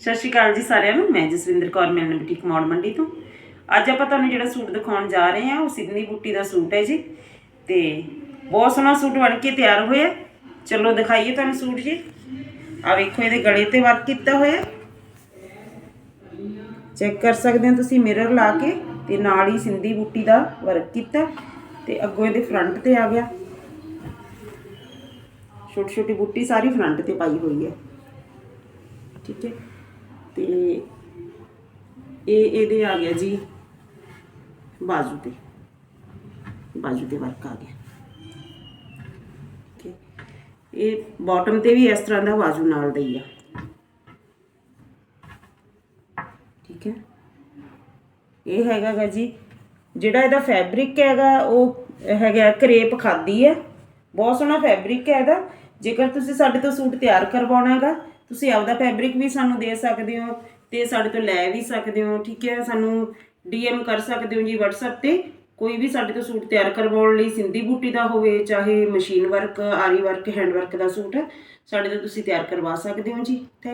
ਸਤਿ ਸ਼੍ਰੀ ਅਕਾਲ ਜੀ ਸਾਰਿਆਂ ਨੂੰ। ਮੈਂ ਜਸਵਿੰਦਰ ਕੌਰ ਮਿਲਨ ਬੁਟੀਕ ਮੌੜ ਮੰਡੀ ਤੋਂ। ਅੱਜ ਆਪਾਂ ਤੁਹਾਨੂੰ ਜਿਹੜਾ ਸੂਟ ਦਿਖਾਉਣ ਜਾ ਰਹੇ ਹਾਂ, ਉਹ ਸਿਡਨੀ ਬੂਟੀ ਦਾ ਸੂਟ ਹੈ ਜੀ। ਤੇ ਬਹੁਤ ਸੋਹਣਾ ਸੂਟ ਬਣ ਕੇ ਤਿਆਰ ਹੋਇਆ। ਚਲੋ ਦਿਖਾਈਏ ਤੁਹਾਨੂੰ ਸੂਟ ਜੀ। ਆ ਵੇਖੋ, ਇਹਦੇ ਗਲੇ ਤੇ ਵਰਕ ਕੀਤਾ ਹੋਇਆ। ਚੈੱਕ ਕਰ ਸਕਦੇ ਹੋ ਤੁਸੀਂ ਮਿਰਰ ਲਾ ਕੇ ਤੇ ਨਾਲ ਹੀ ਸਿੰਧੀ ਬੂਟੀ ਦਾ ਵਰਕ ਕੀਤਾ। ਤੇ ਅੱਗੋਂ ਇਹਦੇ ਫਰੰਟ ਤੇ ਆ ਗਿਆ। ਛੋਟੀ ਛੋਟੀ ਬੂਟੀ ਸਾਰੀ ਫਰੰਟ ਤੇ ਪਾਈ ਹੋਈ ਹੈ। ਠੀਕ ਹੈ। ਤੇ ਇਹ ਇਹਦੇ ਆ ਗਿਆ ਜੀ ਬਾਜੂ ਤੇ। ਬਾਜੂ ਤੇ ਵਰਕ ਆ ਗਿਆ। ਇਹ ਬਾਟਮ ਤੇ ਵੀ ਇਸ ਤਰ੍ਹਾਂ ਦਾ ਬਾਜੂ ਨਾਲ ਦਾ ਆ। ਠੀਕ ਹੈ। ਇਹ ਹੈਗਾ ਜੀ, ਜਿਹੜਾ ਇਹਦਾ ਫੈਬਰਿਕ ਹੈਗਾ, ਉਹ ਹੈਗਾ ਕਰੇਪ ਖਾਦੀ ਹੈ। ਬਹੁਤ ਸੋਹਣਾ ਫੈਬਰਿਕ ਹੈ ਇਹਦਾ। ਜੇਕਰ ਤੁਸੀਂ ਸਾਡੇ ਤੋਂ ਸੂਟ ਤਿਆਰ ਕਰਵਾਉਣਾ ਹੈਗਾ ਤੁਸੀਂ ਆਪਦਾ ਫੈਬਰਿਕ ਵੀ ਸਾਨੂੰ ਦੇ ਸਕਦੇ ਹੋ ਤੇ ਸਾਡੇ ਤੋਂ ਲੈ ਵੀ ਸਕਦੇ ਹੋ, ਠੀਕ ਹੈ? ਸਾਨੂੰ ਡੀਐਮ ਕਰ ਸਕਦੇ ਹੋ ਜੀ WhatsApp ਤੇ। ਕੋਈ ਵੀ ਸਾਡੇ ਤੋਂ ਸੂਟ ਤਿਆਰ ਕਰਵਾਉਣ ਲਈ ਸਿੰਧੀ ਬੂਟੀ ਦਾ ਹੋਵੇ, ਚਾਹੇ machine work aari work hand work ਦਾ ਸੂਟ, ਸਾਡੇ ਤੋਂ ਤੁਸੀਂ ਤਿਆਰ ਕਰਵਾ ਸਕਦੇ ਹੋ ਜੀ।